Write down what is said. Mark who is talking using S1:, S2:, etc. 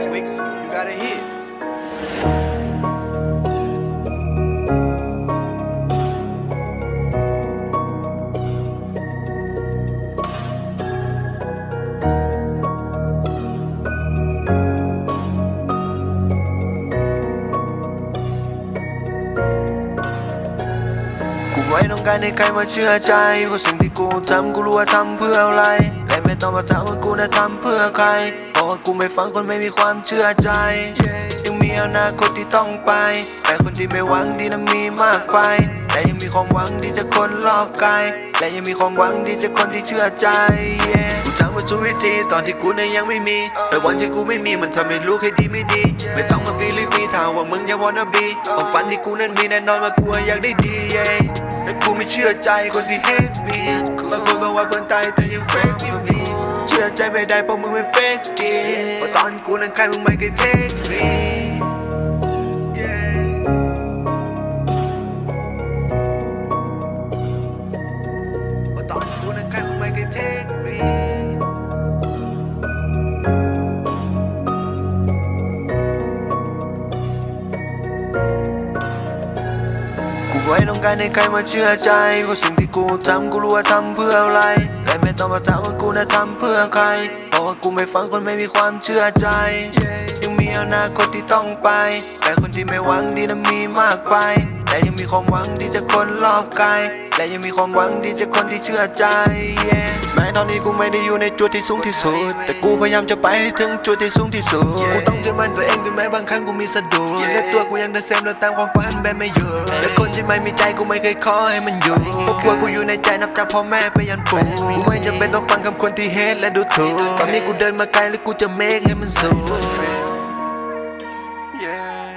S1: Twix, you got a hit.
S2: กูไม่ต้องการให้ใครมาเชื่อใจว่าสิ่งที่กูทำกูรู้ว่าทำเพื่ออะไรและไม่ต้องมาถามว่ากูน่ะทำเพื่อใครเพราะว่ากูไม่ฟังคนไม่มีความเชื่อใจ ยังมีอนาคตที่ต้องไป แต่คนที่ไม่หวังดีนั้นมีมากไป แต่ยังมีความหวังที่จะคนรอบกายและยังมีความหวังที่จะคนที่เชื่อใจ yeah กูทำมาทุกวิธีตอนที่กูเนี่ยยังไม่มี แต่วันที่กูไม่มีมันทำให้รู้ให้ดีไม่ดี ไม่ต้องมาบีลีฟีถ้าว่ามึงยัง wanna be ความฝันที่กูนั้นมีแน่นอนว่ากูอยากได้ดี yeah แต่กูไม่เชื่อใจคนที่ hate me บางคนบอกว่าเพื่อนตายแต่ยัง fake you me เชื่อใจไม่ได้เพราะมึงไม่ fake จริงเพราะตอนกูนั้นใครมึงไม่เคย take me yeah เพราตอนกูนั้นใครมึงไม่เคย take me กูไม่ต้องการให้ใครมาเชื่อใจว่าสิ่งที่กูทำกูรู้ว่าทำเพื่ออะไร ไม่ต้องมาถามว่ากูน่ะทำเพื่อใครเพราะว่ากูไม่ฟังคนไม่มีความเชื่อใจ ยังมีอนาคตที่ต้องไป แต่คนที่ไม่หวังดีนั้นมีมากไป แต่ยังมีความหวังที่จะคนรอบกาย และยังมีความหวังที่จะคนที่เชื่อใจ yeah แม้ตอนนี้กูไม่ได้อยู่ในจุดที่สูงที่สุด แต่กูพยายามจะไปให้ถึงจุดที่สูงที่สุด กูต้องเชื่อมั่นตัวเองถึงแม้บางครั้งกูมีสะดุดและตัวกูยังเดินเซมเดินตามความฝันแบบไม่หยุดแต่คนที่ไม่มีใจกูไม่เคยขอให้มันอยู่พวกกลัวกูอยู่ในใจนับจากพ่อแม่ไปยันปู่กูไม่จำเป็นต้องฟังคำคนที่เฮทและดูถูกตอนนี้กูเดินมาไกลแล้วกูจะเมคให้มันสูง Yeah